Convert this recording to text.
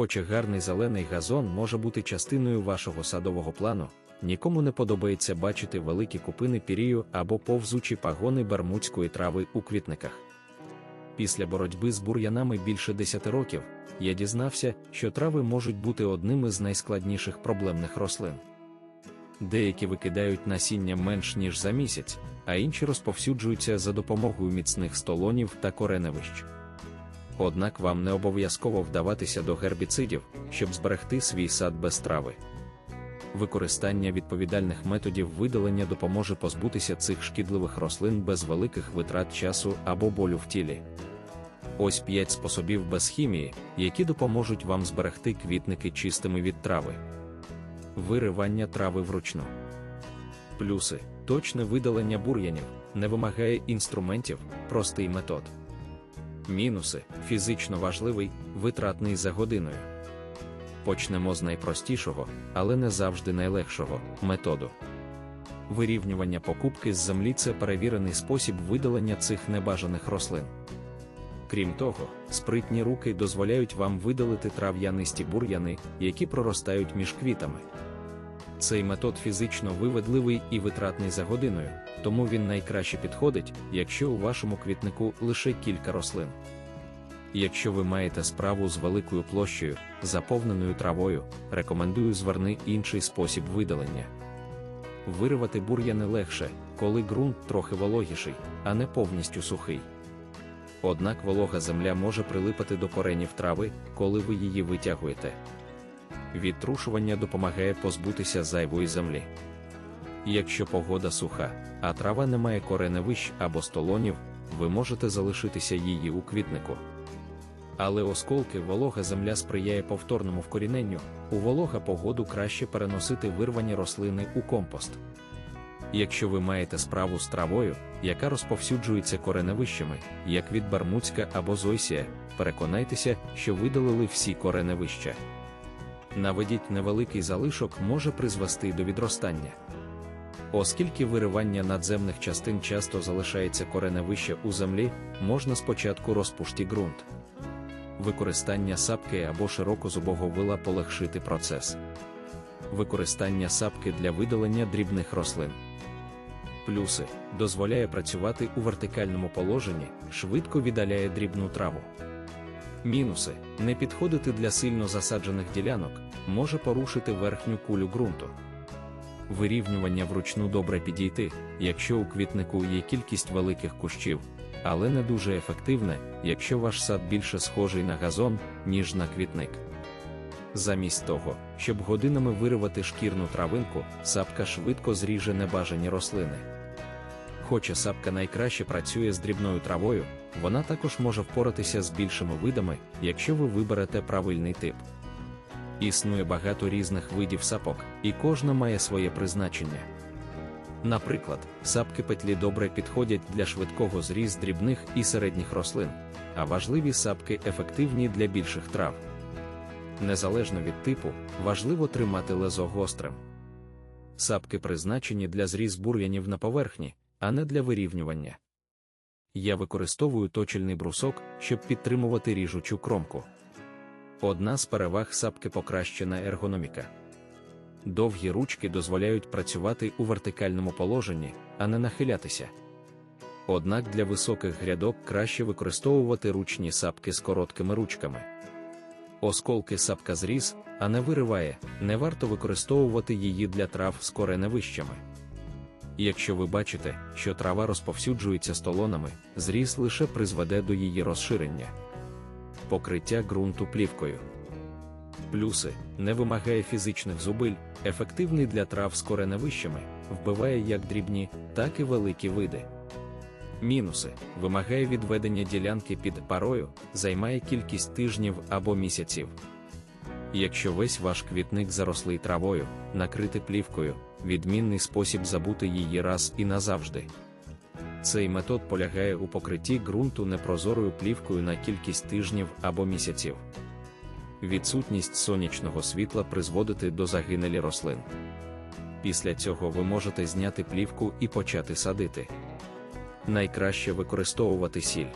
Хоча гарний зелений газон може бути частиною вашого садового плану, нікому не подобається бачити великі купини пірію або повзучі пагони бермудської трави у квітниках. Після боротьби з бур'янами більше 10 років я дізнався, що трави можуть бути одним із найскладніших проблемних рослин. Деякі викидають насіння менш ніж за місяць, а інші розповсюджуються за допомогою міцних столонів та кореневищ. Однак вам не обов'язково вдаватися до гербіцидів, щоб зберегти свій сад без трави. Використання відповідальних методів видалення допоможе позбутися цих шкідливих рослин без великих витрат часу або болю в тілі. Ось 5 способів без хімії, які допоможуть вам зберегти квітники чистими від трави. Виривання трави вручну. Плюси точне видалення бур'янів не вимагає інструментів, простий метод. Мінуси фізично важливий, витратний за годиною. Почнемо з найпростішого, але не завжди найлегшого методу. Вирівнювання покупки з землі це перевірений спосіб видалення цих небажаних рослин. Крім того, спритні руки дозволяють вам видалити трав'янисті бур'яни, які проростають між квітами. Цей метод фізично виведливий і витратний за годиною, тому він найкраще підходить, якщо у вашому квітнику лише кілька рослин. Якщо ви маєте справу з великою площею, заповненою травою, рекомендую зверни інший спосіб видалення. Виривати бур'яни легше, коли ґрунт трохи вологіший, а не повністю сухий. Однак волога земля може прилипати до коренів трави, коли ви її витягуєте. Відтрушування допомагає позбутися зайвої землі. Якщо погода суха, а трава не має кореневищ або столонів, ви можете залишитися її у квітнику. Але осколки волога земля сприяє повторному вкоріненню, у волога погоду краще переносити вирвані рослини у компост. Якщо ви маєте справу з травою, яка розповсюджується кореневищами, як від Бармуцька або Зойсія, переконайтеся, що видалили всі кореневища. Наведіть невеликий залишок може призвести до відростання. Оскільки виривання надземних частин часто залишається кореневище у землі, можна спочатку розпушті ґрунт. Використання сапки або широкозубого вила полегшити процес. Використання сапки для видалення дрібних рослин. Плюси дозволяє працювати у вертикальному положенні, швидко віддаляє дрібну траву. Мінуси не підходити для сильно засаджених ділянок, може порушити верхню кулю ґрунту. Вирівнювання вручну добре підійти, якщо у квітнику є кількість великих кущів, але не дуже ефективне, якщо ваш сад більше схожий на газон, ніж на квітник. Замість того, щоб годинами виривати шкірну травинку, сапка швидко зріже небажані рослини. Хоча сапка найкраще працює з дрібною травою, вона також може впоратися з більшими видами, якщо ви виберете правильний тип. Існує багато різних видів сапок, і кожна має своє призначення. Наприклад, сапки петлі добре підходять для швидкого зріз дрібних і середніх рослин, а важливі сапки ефективні для більших трав. Незалежно від типу, важливо тримати лезо гострим. Сапки призначені для зріз бур'янів на поверхні, а не для вирівнювання. Я використовую точильний брусок, щоб підтримувати ріжучу кромку. Одна з переваг сапки покращена ергономіка. Довгі ручки дозволяють працювати у вертикальному положенні, а не нахилятися. Однак для високих грядок краще використовувати ручні сапки з короткими ручками. Осколки сапка зріз, а не вириває, не варто використовувати її для трав з кореневищами. Якщо ви бачите, що трава розповсюджується столонами, зріз лише призведе до її розширення. Покриття ґрунту плівкою. Плюси не вимагає фізичних зубиль, ефективний для трав з кореневищами, вбиває як дрібні, так і великі види. Мінуси вимагає відведення ділянки під парою, займає кількість тижнів або місяців. Якщо весь ваш квітник зарослий травою, накрити плівкою, відмінний спосіб забути її раз і назавжди. Цей метод полягає у покритті ґрунту непрозорою плівкою на кількість тижнів або місяців. Відсутність сонячного світла призводити до загинелі рослин. Після цього ви можете зняти плівку і почати садити. Найкраще використовувати сіль.